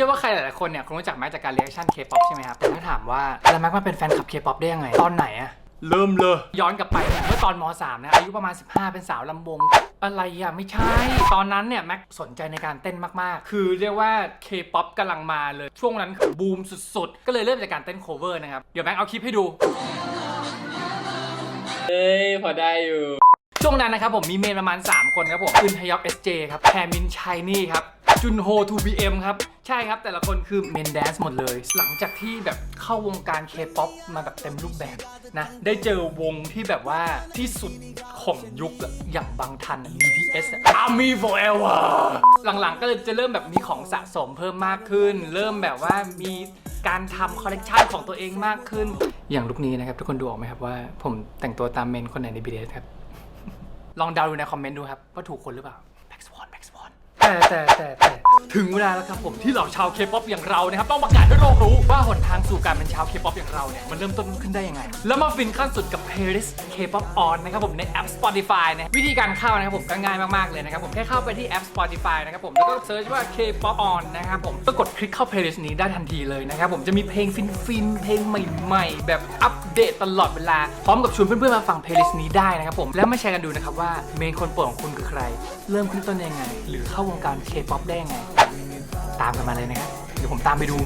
ชื่อว่าใครหลายๆคนเนี่ยคงรู้จักแม็กจากการเรีแอคชั่นเคป๊อปใช่ไหมครับ แต่ถ้าถามว่าแล้วแม็กมาเป็นแฟนคลับเคป๊อปได้ยังไง ตอนไหนอะเริ่มเลย ย้อนกลับไปเนี่ยเมื่อตอนม .3 นะอายุประมาณ 15 เป็นสาวลำวง อะไรอะไม่ใช่ ตอนนั้นเนี่ย แม็กสนใจในการเต้นมาก ๆ คือเรียกว่าเคป๊อปกำลังมาเลย ช่วงนั้นคือบูมสุด ๆ ก็เลยเริ่มจากการเต้นโคเวอร์นะครับ เดี๋ยวแม็กเอาคลิปให้ดู เอ้ย พอได้อยู่ ช่วงนั้นนะครับผมมีเมนประมาณ 3 คนครับผมอึนฮยอบ SJ ครับแพรมินชัยนี่ครับจุนโฮ 2BM ครับ ใช่ครับแต่ละคนคือเมนแดนซ์หมดเลย หลังจากที่แบบเข้าวงการเคป๊อปมาแบบเต็มรูปแบบนะ ได้เจอวงที่แบบว่าที่สุดของยุคอะอย่างบางทันอะ BTS อะ Army Forever หลังๆก็เลยจะเริ่มแบบมีของสะสมเพิ่มมากขึ้น เริ่มแบบว่ามีการทำคอลเลกชันของตัวเองมากขึ้น อย่างลุคนี้นะครับ ทุกคนดูออกไหมครับว่าผมแต่งตัวตามเมนคนไหนใน BTS ครับ ลองเดาดูในคอมเมนต์ดูครับ ว่าถูกคนหรือเปล่าแบ็กสวอนแบ็กสวอนแต่แต่แต่แต่ ถึงเวลาแล้วครับผมที่เหล่าชาวเคป๊อปอย่างเรานะครับต้องประกาศให้โลกรู้ว่าหนทางสู่การเป็นชาวเคป๊อปอย่างเราเนี่ยมันเริ่มต้นขึ้นได้ยังไง แล้วมาฟินขั้นสุดกับเพลย์ลิสต์ K-pop on นะครับผมในแอป Spotify นะวิธีการเข้านะครับผมก็ง่ายมากๆเลยนะครับผมแค่เข้าไปที่แอป Spotify นะครับผมแล้วก็เซิร์ชว่า K-pop on นะครับผมก็กดคลิกเข้า playlist นี้ได้ทันทีเลยนะครับผมจะมีเพลงฟินๆเพลงใหม่ๆ แบบอัปเดตตลอดเวลา พร้อมกับชวนเพื่อนๆมาฟัง playlist นี้ได้นะครับผมแล้วมาแชร์กันดูนะครับว่าเมนคนโปรดของคุณคือใคร เริ่มขึ้นต้นยังไง หรือเข้าวงการ K-pop ได้ยังไง ตามกันมาเลยนะครับเดี๋ยวผมตามไปดู